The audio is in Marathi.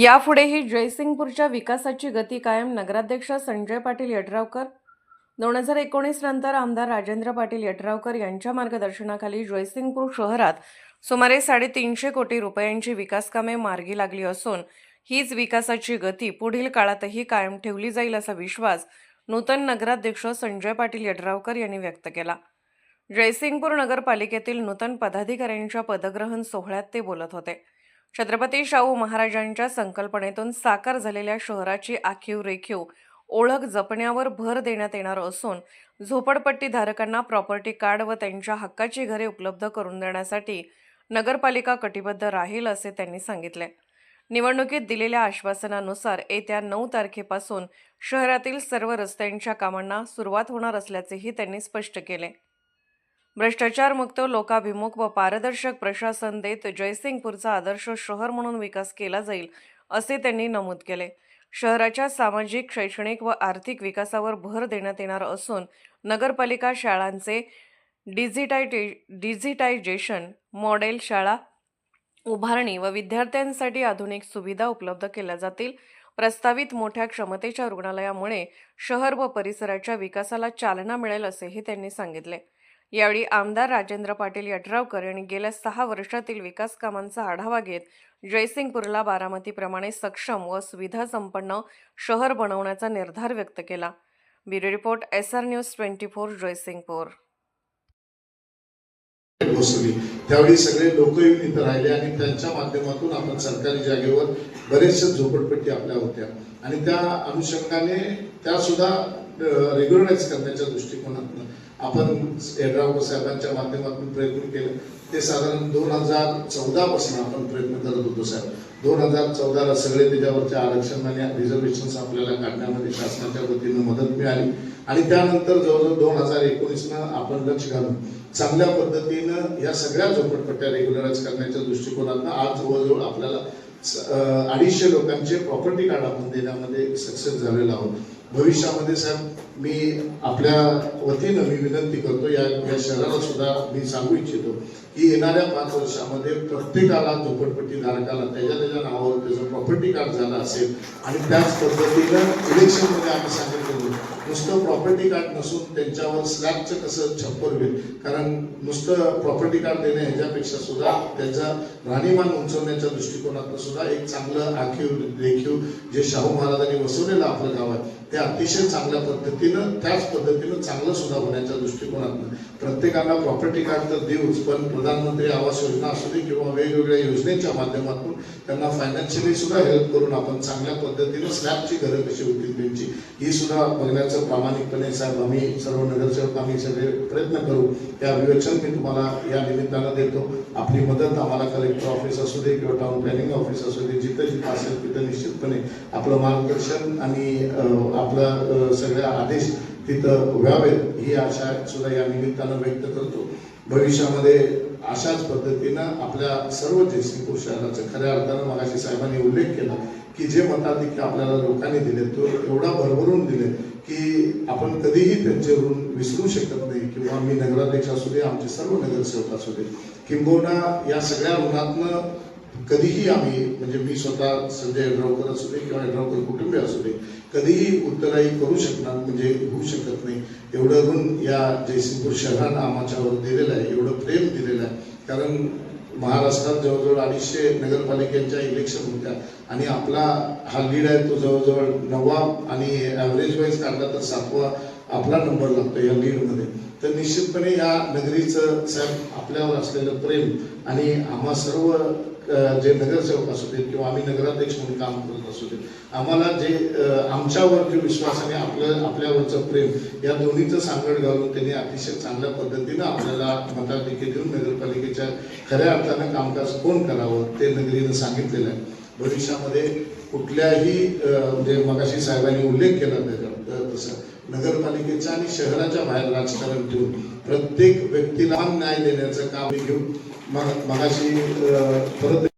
यापुढेही जयसिंगपूरच्या विकासाची गती कायम. नगराध्यक्ष संजय पाटील यड्रावकर. दोन हजार एकोणीस नंतर आमदार राजेंद्र पाटील यड्रावकर यांच्या मार्गदर्शनाखाली जयसिंगपूर शहरात सुमारे साडेतीनशे कोटी रुपयांची विकासकामे मार्गी लागली असून हीच विकासाची गती पुढील काळातही कायम ठेवली जाईल असा विश्वास नूतन नगराध्यक्ष संजय पाटील यड्रावकर यांनी व्यक्त केला. जयसिंगपूर नगरपालिकेतील नूतन पदाधिकाऱ्यांच्या पदग्रहण सोहळ्यात ते बोलत होते. छत्रपती शाहू महाराजांच्या संकल्पनेतून साकार झालेल्या शहराची आखीव रेखीव ओळख जपण्यावर भर देण्यात येणार असून झोपडपट्टी धारकांना प्रॉपर्टी कार्ड व त्यांच्या हक्काची घरे उपलब्ध करून देण्यासाठी नगरपालिका कटिबद्ध राहील असे त्यांनी सांगितले. निवडणुकीत दिलेल्या आश्वासनानुसार येत्या नऊ तारखेपासून शहरातील सर्व रस्त्यांच्या कामांना सुरुवात होणार असल्याचेही त्यांनी स्पष्ट केले. भ्रष्टाचारमुक्त लोकाभिमुख व पारदर्शक प्रशासन देत जयसिंगपूरचा आदर्श शहर म्हणून विकास केला जाईल असे त्यांनी नमूद केले. शहराच्या सामाजिक शैक्षणिक व आर्थिक विकासावर भर देण्यात येणार असून नगरपालिका शाळांचे डिजिटायटे डिजिटायझेशन मॉडेल शाळा उभारणी व विद्यार्थ्यांसाठी आधुनिक सुविधा उपलब्ध केल्या जातील. प्रस्तावित मोठ्या क्षमतेच्या रुग्णालयामुळे शहर व परिसराच्या विकासाला चालना मिळेल असेही त्यांनी सांगितले. यावेळी आमदार राजेंद्र पाटील यड्रावकर यांनी गेल्या सहा वर्षातील विकास कामांचा आढावा घेत जयसिंगपूरला बारामतीप्रमाणे सक्षम व सुविधा संपन्न शहर बनवण्याचा निर्धार व्यक्त केला. Bureau report S R news twenty four Jaysingpur. त्यावेळी सगळे लोक येऊन इथं राहिले आणि त्यांच्या माध्यमातून आपण सरकारी जागेवर बरेचशा झोपडपट्टी आपल्या होत्या. आणि त्या अनुषंगाने त्या सुद्धा रेग्युलराईज करण्याच्या दृष्टिकोनातून आपण यड्रावकर साहेबांच्या माध्यमातून प्रयत्न केले. ते साधारण दोन हजार चौदापासून आपण प्रयत्न करत होतो साहेब. दोन हजार चौदाला सगळे त्याच्यावरचे आरक्षण आणि रिझर्वेशन्स आपल्याला काढण्यामध्ये शासनाच्या वतीनं मदत मिळाली. आणि त्यानंतर जवळजवळ दोन हजार एकोणीसनं आपण लक्ष घालून चांगल्या पद्धतीनं या सगळ्या झोपडपट्ट्या रेग्युलराईज करण्याच्या दृष्टिकोनातनं आज जवळजवळ आपल्याला अडीचशे लोकांचे प्रॉपर्टी कार्ड आपण देण्यामध्ये सक्सेस झालेलो आहोत. भविष्यामध्ये साहेब मी आपल्या वतीनं मी विनंती करतो या या शहराला सुद्धा मी सांगू इच्छितो की येणाऱ्या पाच वर्षामध्ये प्रत्येकाला झोपडपट्टी धारकाला त्याच्या त्याच्या नावावर त्याचं प्रॉपर्टी कार्ड झालं असेल आणि त्याच पद्धतीनं इलेक्शनमध्ये आम्ही सांगितलं नुसतं प्रॉपर्टी कार्ड नसून त्यांच्यावर स्लॅबचं कसं छप्पर होईल? कारण नुसतं प्रॉपर्टी कार्ड देणे ह्याच्यापेक्षा सुद्धा त्याचा राहणीमान उंचवण्याच्या दृष्टिकोनातून सुद्धा एक चांगलं आखीव देखीव जे शाहू महाराजांनी वसवलेलं आपलं गाव आहे ते अतिशय चांगल्या पद्धतीनं त्याच पद्धतीनं चांगलं सुद्धा होण्याच्या दृष्टिकोनातून. प्रत्येकाला प्रॉपर्टी कार्ड तर देऊच पण प्रधानमंत्री आवास योजना असू दे किंवा वेगवेगळ्या योजनेच्या माध्यमातून त्यांना फायनान्शियली सुद्धा हेल्प करून आपण चांगल्या पद्धतीनं स्लॅबची घरं कशी होतील त्यांची ही सुद्धा बघण्याचं प्रामाणिकपणे साहेब आम्ही सर्व नगरसेवक आम्ही सगळे प्रयत्न करू. त्या विवेचन मी तुम्हाला या निमित्तानं देतो. आपली मदत आम्हाला कलेक्टर ऑफिस असू दे किंवा टाउन प्लॅनिंग ऑफिस असू दे जिथं जिथं असेल तिथं निश्चितपणे आपलं मार्गदर्शन आणि आपला सगळ्या आदेश तिथं व्हावेत ही आशा सुद्धा या निमित्तानं व्यक्त करतो. भविष्यामध्ये अशाच पद्धतीनं आपल्या सर्व जयसिंगपूर पुरुषांचं खऱ्या अर्थानं मगाशी साहेबांनी उल्लेख केला की जे मताधिक्य आपल्याला लोकांनी दिले तो एवढा भरभरून दिले की आपण कधीही त्यांचे ऋण विसरू शकत नाही. किंवा मी नगराध्यक्ष असू दे आमचे सर्व नगरसेवक असू दे. किंबहुना या सगळ्या ऋणातनं कधीही आम्ही म्हणजे मी स्वतः संजय यड्रावकर असू दे किंवा यड्रावकर कुटुंबीय असू दे कधीही उत्तराई करू शकणार म्हणजे होऊ शकत नाही. एवढं ऋण या जयसिंगपूर शहरानं आमच्यावर दिलेलं आहे एवढं प्रेम दिलेलं आहे. कारण महाराष्ट्रात जवळजवळ अडीचशे नगरपालिकेच्या इलेक्शन होत्या आणि आपला हा लीड आहे तो जवळजवळ नववा आणि ॲव्हरेज वाईज काढला तर सातवा आपला नंबर लागतो या लीडमध्ये तर निश्चितपणे या नगरीचं साहेब आपल्यावर असलेलं प्रेम आणि आम्हा सर्व जे नगरसेवक असू देत किंवा आम्ही नगराध्यक्ष म्हणून काम करत असू देत आम्हाला जे आमच्यावर जे विश्वास आणि आपलं आपल्यावरचं प्रेम या दोन्हीचं सांगड घालून त्यांनी अतिशय चांगल्या पद्धतीनं आपल्याला मताधिक्य देऊन नगरपालिकेच्या खऱ्या अर्थानं कामकाज कोण करावं ते नगरीनं सांगितलेलं आहे. भविष्यामध्ये कुठल्याही म्हणजे मगाशी साहेबांनी उल्लेख केला त्याच्या तसं नगरपालिकेच्या आणि शहराच्या बाहेर राजकारण ठेवून प्रत्येक व्यक्तीला न्याय देण्याचं काम घेऊन मग मगाशी परत